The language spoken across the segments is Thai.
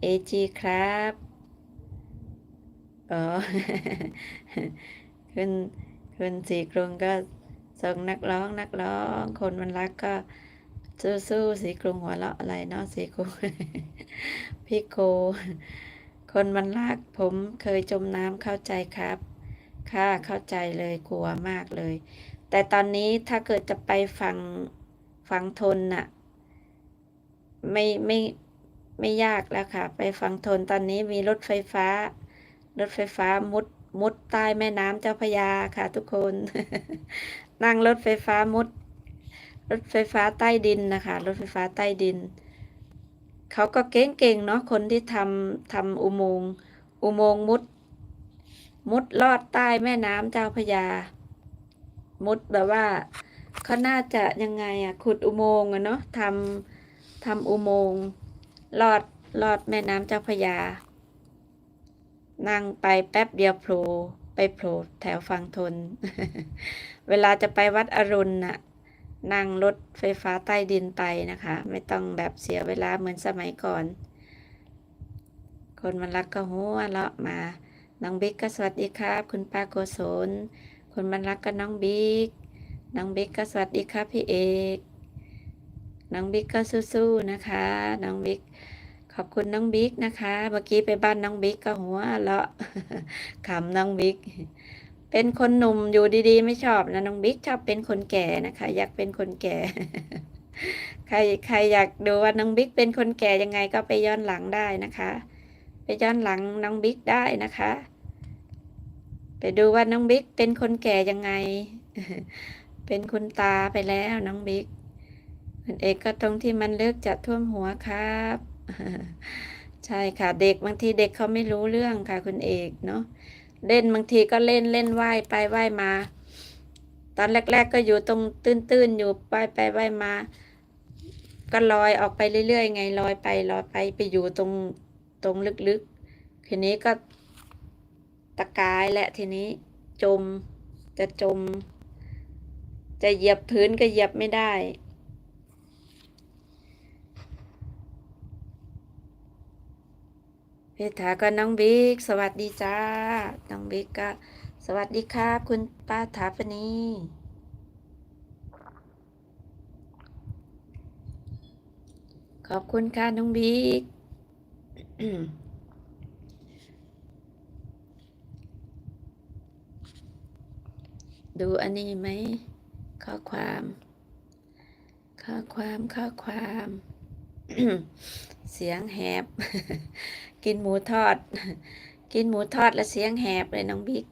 เอจีครับ อ๋อขึ้นขึ้นสีกรุงก็ส่งนักร้องนักร้อง คนมันรักก็สู้สู้สีกรุงหัวเราะอะไรเนาะสีกรุง พี่โคคนมันรักผมเคยจมน้ำเข้าใจครับ ค่ะเข้าใจเลยกลัวมากเลย แต่ตอนนี้ถ้าเกิดจะไปฝั่งฝั่งทนน่ะ ไม่ไม่ ไม่ยากแล้วค่ะ ไปฝั่งทนตอนนี้มีรถไฟฟ้า รถไฟฟ้ามุดมุดใต้แม่น้ำเจ้าพยาค่ะ ทุกคน นั่งรถไฟฟ้ามุด รถไฟฟ้าใต้ดินนะคะ รถไฟฟ้าใต้ดิน เขาก็เก่งๆเนาะคนที่ทำทำอุโมงค์อุโมงค์มุด มุดลอดใต้แม่น้ำเจ้าพยา มุดแบบว่าเขาน่าจะยังไงอะขุดอุโมงค์อะเนาะทำทำอุโมงค์ ลอดลอดแม่น้ำเจ้าพระยา นั่งไปแป๊บเดียวโผล่ไปโผล่แถวฝั่งทน เวลาจะไปวัดอรุณน่ะ นั่งรถไฟฟ้าใต้ดินไปนะคะ ไม่ต้องแบบเสียเวลาเหมือนสมัยก่อน คนมันรักก็หัวเราะมา น้องบิ๊กก็สวัสดีครับ คุณป้าโกศลคนมันรักก็น้องบิ๊ก น้องบิ๊กก็สวัสดีครับพี่เอก น้องบิ๊กก็สู้ๆนะคะ น้องบิ๊กขอบคุณน้องบิ๊กนะคะ เมื่อกี้ไปบ้านน้องบิ๊กก็หัวเราะขำน้องบิ๊กเป็นคนหนุ่มอยู่ดีๆ ไม่ชอบนะน้องบิ๊กชอบเป็นคนแก่นะคะ อยากเป็นคนแก่ ใครใครอยากดูว่าน้องบิ๊กเป็นคนแก่ยังไงก็ไปย้อนหลังได้นะคะ ไปย้อนหลังน้องบิ๊กได้นะคะ ไปดูว่าน้องบิ๊กเป็นคนแก่ยังไง เป็นคุณตาไปแล้วน้องบิ๊ก คุณเอกก็ตรงที่มันเลือกจะท่วมหัวครับ ใช่ค่ะ เด็กบางทีเด็กเขาไม่รู้เรื่องค่ะ คุณเอกเนาะเล่นบางทีก็เล่นเล่นว่ายไปว่ายมา ตอนแรก ๆ ก็อยู่ตรงตื้นๆอยู่ว่ายไปว่ายมา ก็ลอยออกไปเรื่อยๆไงลอยไปลอยไปไปอยู่ตรงตรงลึกๆทีนี้ก็ตะกายแหละทีนี้จมจะจม จะเหยียบพื้นก็เหยียบไม่ได้ พถาก็น้องบิ๊กสวัสดีจ้า น้องบิ๊กก็สวัสดีครับ คุณป้าถาปนีขอบคุณค่ะน้องบิ๊กดูอันนี้ไหม ข้อความ ข้อความข้อความ เสียงแหบ กินหมูทอด กินหมูทอดแล้วเสียงแหบเลยน้องบิ๊ก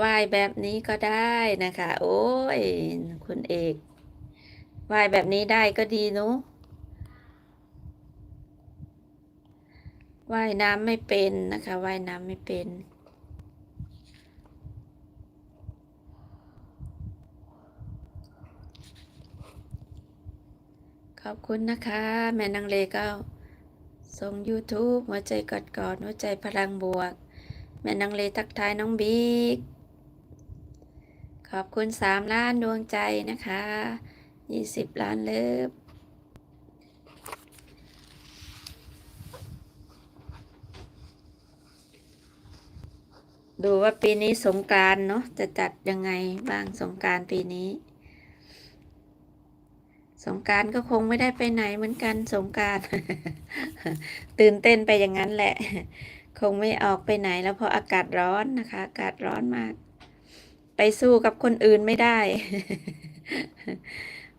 วายแบบนี้ก็ได้นะคะ โอ้ย คุณเอกวายแบบนี้ได้ก็ดีนุว่ายน้ำไม่เป็นนะคะว่ายน้ำไม่เป็น ขอบคุณนะคะ แม่นางเลก็ส่ง YouTube หัวใจกอดกอดหัวใจพลังบวก แม่นางเลทักทายน้องบิ๊กขอบคุณสามล้านดวงใจนะคะยี่สิบล้านเลิฟดูว่าปีนี้สงกานต์เนาะจะจัดยังไงบ้างสงกานต์ปีนี้ สงการก็คงไม่ได้ไปไหนเหมือนกันสงการ ตื่นเต้นไปอย่างนั้นแหละ คงไม่ออกไปไหนแล้วเพราะอากาศร้อนนะคะ อากาศร้อนมาก ไปสู้กับคนอื่นไม่ได้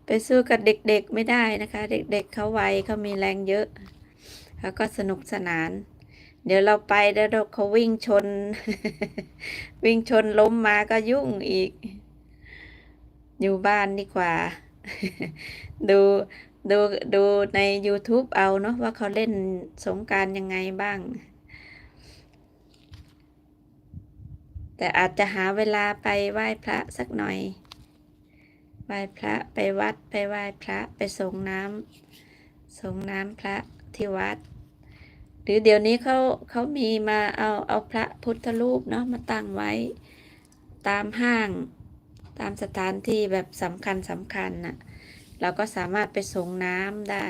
ไปสู้กับเด็กๆไม่ได้นะคะ เด็กๆเขาไวเขามีแรงเยอะเขาก็สนุกสนาน เดี๋ยวเราไปแล้วเขาวิ่งชน วิ่งชนล้มมาก็ยุ่งอีก อยู่บ้านดีกว่า ดูดูดูใน YouTube เอาเนาะว่าเขาเล่นสงการยังไงบ้าง แต่อาจจะหาเวลาไปไหว้พระสักหน่อย ไหว้พระไปวัดไปไหว้พระไปส่งน้ำส่งน้ำพระที่วัด หรือเดี๋ยวนี้เขาเขามีมาเอาเอาพระพุทธรูปเนาะมาตั้งไว้ตามห้าง ตามสถานที่แบบสำคัญสำคัญน่ะ เราก็สามารถไปส่งน้ำได้